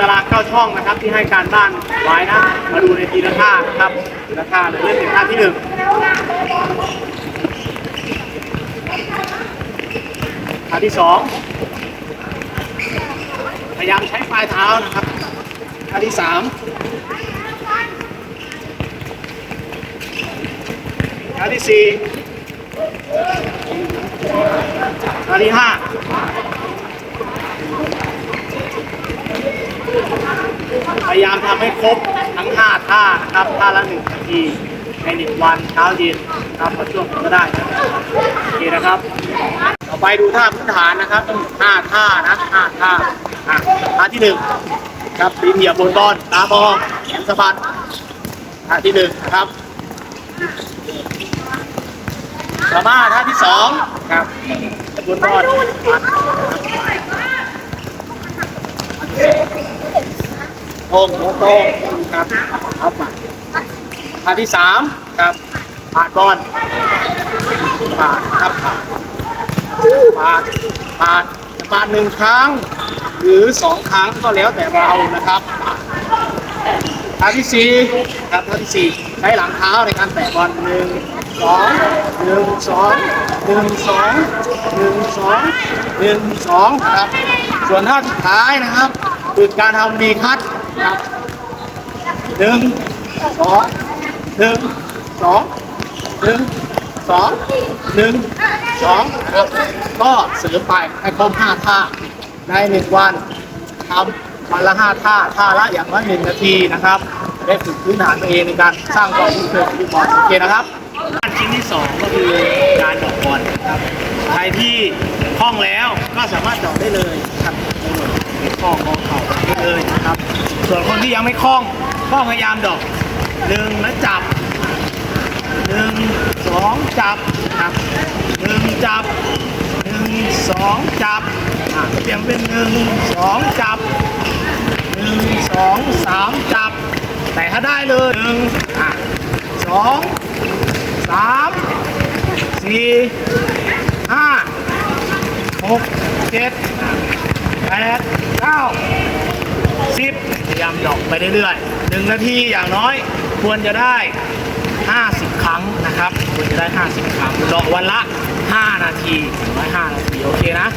ตารางเก้าช่องนะครับ ที่ให้การบ้านไว้นะ มาดูในทีละท่านะครับทีละท่าเลยเริ่มจากท่าที่หนึ่งท่าที่สองพยายามใช้ปลายเท้านะครับท่าที่สามท่าที่สี่ท่าที่ห้า พยายามทำให้ครบทั้ง 5 ท่านะครับ ท่าละ1นาทีใน1วันเช้าเย็นนะครับพอช่วงก็ได้นะโอเคนะครับ ต่อไปดูท่าพื้นฐานนะครับต้อง5ท่านะ5ท่าอะท่าที่1ครับตีนเหยียบบนบอลตามองแขนสะบัดท่าที่1นะครับต่อมาท่าที่2ครับบนบอล โงหัวโต้งครับเอาไปท่าที่3ครับผ่านบอลผ่านครับผ่านปาดปาดจะปาดหนึ่งครั้ง หรือสองครั้งก็แล้วแต่เรานะครับท่าที่สี่ครับท่าที่สี่ใช้หลังเท้าในการแตะบอลหนึ่งสองหนึ่งสองหนึ่งสองหนึ่งสองหนึ่งสองครับ ส่วนท่าสุดท้ายนะครับ คือการทำดีคัต ครับหนึ่งสองหนึ่งสองหนึ่งสองหนึ่งสองนะครับก็เสริมไปให้ครบห้าท่าในหนึ่งวันทำวันละห้าท่าท่าละอย่างละหนึ่งนาทีนะครับ ได้ฝึกพื้นฐานตัวเองในการสร้างความคุ้นเคยกับลูกบอลโอเคนะครับด้านชิ้นที่สองก็คือการดอกบอลนะครับใครที่คล่องแล้วก็สามารถดอกได้เลยครับไม่คล่องมอง ส่วนคนที่ยังไม่คล่องก็พยายามดอกหนึ่งแล้วจับหนึ่งสองจับครับหนึ่งจับหนึ่งสองจับอะเปลี่ยนเป็นหนึ่งสองจับหนึ่งสองสามจับ แต่ถ้าได้เลยหนึ่งอะสองสามสี่ห้าหกเจ็ดแปดเก้า ซิปพยายามหยอกไปเรื่อยๆหนึ่งนาทีอย่างน้อยควรจะได้ 50 ครั้งนะครับควรจะได้ 50 ครั้งหยอกวันละ 5 นาทีถึง105นาที โอเคนะ